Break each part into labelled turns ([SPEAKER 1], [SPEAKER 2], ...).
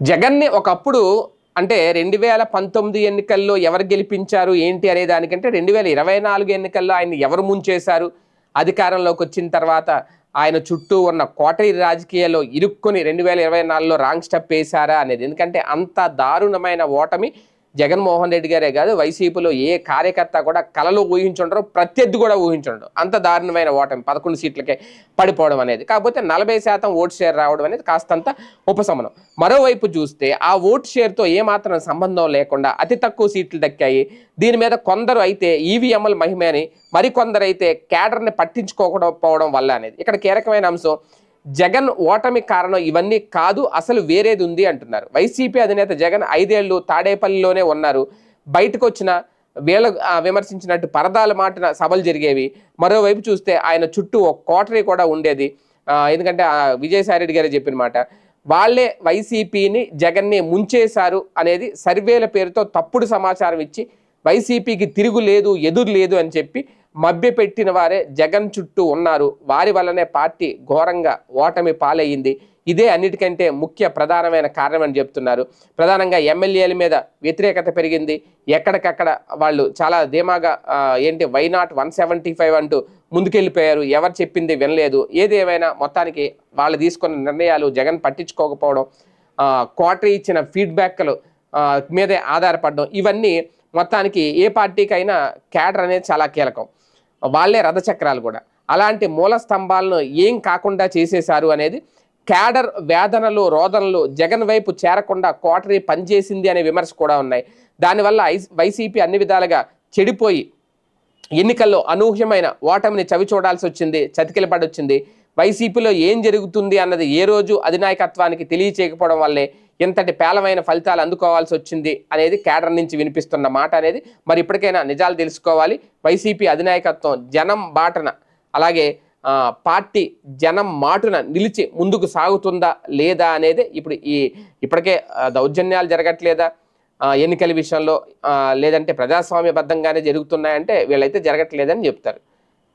[SPEAKER 1] జగన్ని ఒకప్పుడు అంటే రెండు వేల పంతొమ్మిది ఎన్నికల్లో ఎవరు గెలిపించారు ఏంటి అనే దానికంటే రెండు వేల ఇరవై నాలుగు ఎన్నికల్లో ఆయన ఎవరు ముంచేశారు? అధికారంలోకి వచ్చిన తర్వాత ఆయన చుట్టూ ఉన్న కోటరి రాజకీయాల్లో ఇరుక్కొని రెండు వేల ఇరవై నాలుగులో రాంగ్ స్టెప్ వేశారా అనేది. ఎందుకంటే అంత దారుణమైన ఓటమి జగన్మోహన్ రెడ్డి గారే కాదు వైసీపీలో ఏ కార్యకర్త కూడా కలలో ఊహించుండరు ప్రత్యర్థి కూడా ఊహించుండరు. అంత దారుణమైన ఓటమి పదకొండు సీట్లకే పడిపోవడం అనేది. కాకపోతే నలభై శాతం ఓటు షేర్ రావడం అనేది కాస్తంత ఉపశమనం. మరోవైపు చూస్తే ఆ ఓటు షేర్తో ఏమాత్రం సంబంధం లేకుండా అతి తక్కువ సీట్లు దక్కాయి. దీని మీద కొందరు అయితే ఈవీఎంల మహిమ అని మరికొందరు అయితే క్యాడర్ని పట్టించుకోకపోవడం వల్ల అనేది. ఇక్కడ కీలకమైన అంశం జగన్ ఓటమి కారణం ఇవన్నీ కాదు అసలు వేరేది ఉంది అంటున్నారు. వైసీపీ అధినేత జగన్ ఐదేళ్ళు తాడేపల్లిలోనే ఉన్నారు. బయటకు వచ్చిన వీళ్ళ విమర్శించినట్టు పరదాల మాటన సభలు జరిగేవి. మరోవైపు చూస్తే ఆయన చుట్టూ ఒక కోటరీ కూడా ఉండేది. ఎందుకంటే ఆ, విజయసాయి రెడ్డి గారే చెప్పిన మాట. వాళ్ళే వైసీపీని జగన్ని ముంచేశారు అనేది సర్వేల పేరుతో తప్పుడు సమాచారం ఇచ్చి వైసీపీకి తిరుగు లేదు ఎదురు లేదు అని చెప్పి మభ్యపెట్టిన వారే జగన్ చుట్టూ ఉన్నారు. వారి వల్లనే పార్టీ ఘోరంగా ఓటమి పాలయ్యింది. ఇదే అన్నిటికంటే ముఖ్య ప్రధానమైన కారణం అని చెప్తున్నారు. ప్రధానంగా ఎమ్మెల్యేల మీద వ్యతిరేకత పెరిగింది. ఎక్కడికక్కడ వాళ్ళు చాలా ధీమాగా ఏంటి why not one seventy five అంటూ ముందుకెళ్ళిపోయారు. ఎవరు చెప్పింది వినలేదు. ఏదేమైనా మొత్తానికి వాళ్ళు తీసుకున్న నిర్ణయాలు జగన్ పట్టించుకోకపోవడం క్వార్టర్ ఇచ్చిన ఫీడ్బ్యాక్లు మీదే ఆధారపడడం ఇవన్నీ మొత్తానికి ఏ పార్టీకైనా క్యాడర్ అనేది చాలా కీలకం. వాళ్ళే రథచక్రాలు కూడా. అలాంటి మూల స్తంభాలను ఏం కాకుండా చేసేశారు అనేది క్యాడర్ వేదనలు రోదనలు జగన్ వైపు చేరకుండా కోటరీ పనిచేసింది అనే విమర్శ కూడా ఉన్నాయి. దానివల్ల ఐ- వైసీపీ అన్ని విధాలుగా చెడిపోయి ఎన్నికల్లో అనూహ్యమైన ఓటమిని చవి చూడాల్సి వచ్చింది చతికిలపడొచ్చింది. వైసీపీలో ఏం జరుగుతుంది అన్నది ఏ రోజు అధినాయకత్వానికి తెలియచేయకపోవడం వల్లే ఇంతటి పేలమైన ఫలితాలు అందుకోవాల్సి వచ్చింది అనేది కేడర్ నుంచి వినిపిస్తున్న మాట అనేది. మరి ఇప్పటికైనా నిజాలు తెలుసుకోవాలి. వైసీపీ అధినాయకత్వం జనం బాటన అలాగే పార్టీ జనం మాటున నిలిచి ముందుకు సాగుతుందా లేదా అనేది ఇప్పుడు ఈ ఇప్పటికే దౌర్జన్యాలు జరగట్లేదా? ఎన్నికల విషయంలో లేదంటే ప్రజాస్వామ్యబద్ధంగానే జరుగుతున్నాయంటే వీళ్ళైతే జరగట్లేదని చెప్తారు.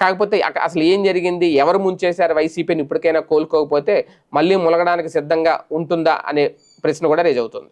[SPEAKER 1] కాకపోతే అసలు ఏం జరిగింది? ఎవరు ముంచేశారు వైసీపీని? ఇప్పటికైనా కోలుకోకపోతే మళ్ళీ ములగడానికి సిద్ధంగా ఉంటుందా? అనే ప్రశ్న కూడా రేజ్ అవుతుంది.